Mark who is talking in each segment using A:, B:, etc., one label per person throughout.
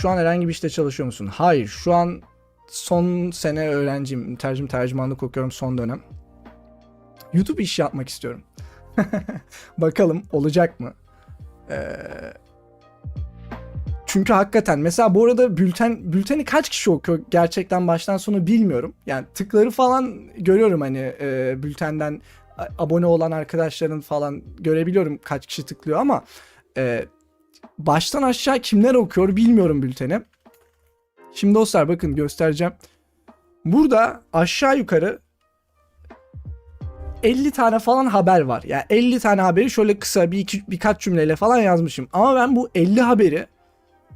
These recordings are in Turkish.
A: Şu an herhangi bir işte çalışıyor musun? Hayır. Şu an son sene öğrenciyim. Tercüm tercümanlık okuyorum son dönem. YouTube iş yapmak istiyorum. Bakalım olacak mı? Ee, çünkü hakikaten mesela bu arada bülten bülteni kaç kişi okuyor gerçekten baştan sona bilmiyorum. Yani tıkları falan görüyorum hani e, bültenden abone olan arkadaşların falan görebiliyorum kaç kişi tıklıyor ama e, baştan aşağı kimler okuyor bilmiyorum bülteni. Şimdi dostlar bakın göstereceğim. Burada aşağı yukarı 50 tane falan haber var. Yani 50 tane haberi şöyle kısa bir iki, birkaç cümleyle falan yazmışım. Ama ben bu 50 haberi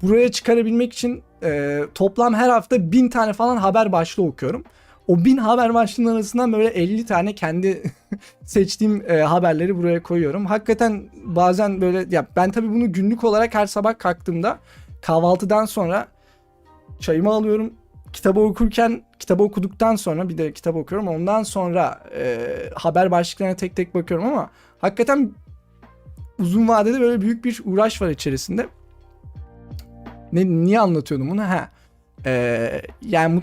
A: buraya çıkarabilmek için e, toplam her hafta 1000 tane falan haber başlığı okuyorum. O 1000 haber başlığının arasından böyle 50 tane kendi seçtiğim e, haberleri buraya koyuyorum. Hakikaten bazen böyle ya ben tabii bunu günlük olarak her sabah kalktığımda kahvaltıdan sonra çayımı alıyorum. Kitabı okurken, kitabı okuduktan sonra bir de kitap okuyorum. Ondan sonra e, haber başlıklarına tek tek bakıyorum ama hakikaten uzun vadede böyle büyük bir uğraş var içerisinde. Ne, niye anlatıyordum bunu? Ha. E, yani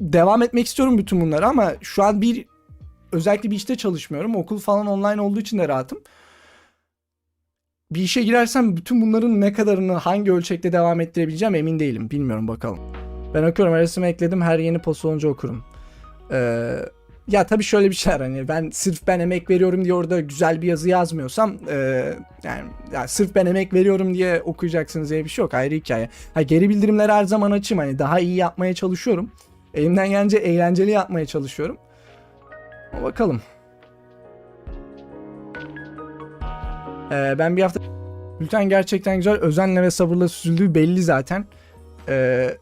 A: devam etmek istiyorum bütün bunları ama şu an bir özellikle bir işte çalışmıyorum. Okul falan online olduğu için de rahatım. Bir işe girersem bütün bunların ne kadarını hangi ölçekte devam ettirebileceğim emin değilim. Bilmiyorum bakalım. Ben okuyorum arasıma ekledim her yeni post olunca okurum. Ee, ya tabii şöyle bir şey var hani ben sırf ben emek veriyorum diye orada güzel bir yazı yazmıyorsam e, yani, ya sırf ben emek veriyorum diye okuyacaksınız diye bir şey yok ayrı hikaye. Ha, geri bildirimleri her zaman açayım hani daha iyi yapmaya çalışıyorum. Elimden gelince eğlenceli yapmaya çalışıyorum. Bakalım. Ee, ben bir hafta Bülten gerçekten güzel özenle ve sabırla süzüldüğü belli zaten. Ee,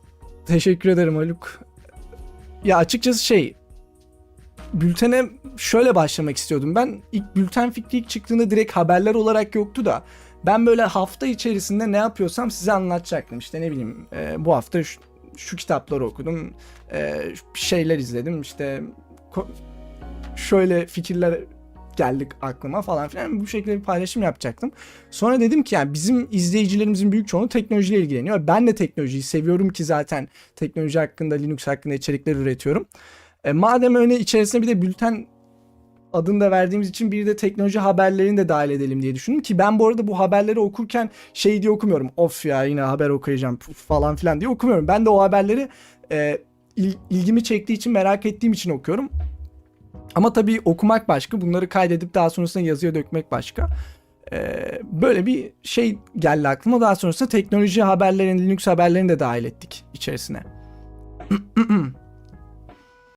A: teşekkür ederim Haluk. Ya açıkçası şey bültene şöyle başlamak istiyordum. Ben ilk bülten fikri ilk çıktığında direkt haberler olarak yoktu da ben böyle hafta içerisinde ne yapıyorsam size anlatacaktım. İşte ne bileyim e, bu hafta şu, şu kitapları okudum, e, şeyler izledim, işte şöyle fikirler geldik aklıma falan filan bu şekilde bir paylaşım yapacaktım. Sonra dedim ki yani bizim izleyicilerimizin büyük çoğunluğu teknolojiyle ilgileniyor. Ben de teknolojiyi seviyorum ki zaten teknoloji hakkında, Linux hakkında içerikler üretiyorum. E, madem öyle içerisine bir de bülten adını da verdiğimiz için bir de teknoloji haberlerini de dahil edelim diye düşündüm ki ben bu arada bu haberleri okurken şey diye okumuyorum. Of ya yine haber okuyacağım falan filan diye okumuyorum. Ben de o haberleri e, il- ilgimi çektiği için merak ettiğim için okuyorum. Ama tabii okumak başka, bunları kaydedip daha sonrasında yazıya dökmek başka. Ee, böyle bir şey geldi aklıma. Daha sonrasında teknoloji haberlerini, Linux haberlerini de dahil ettik içerisine.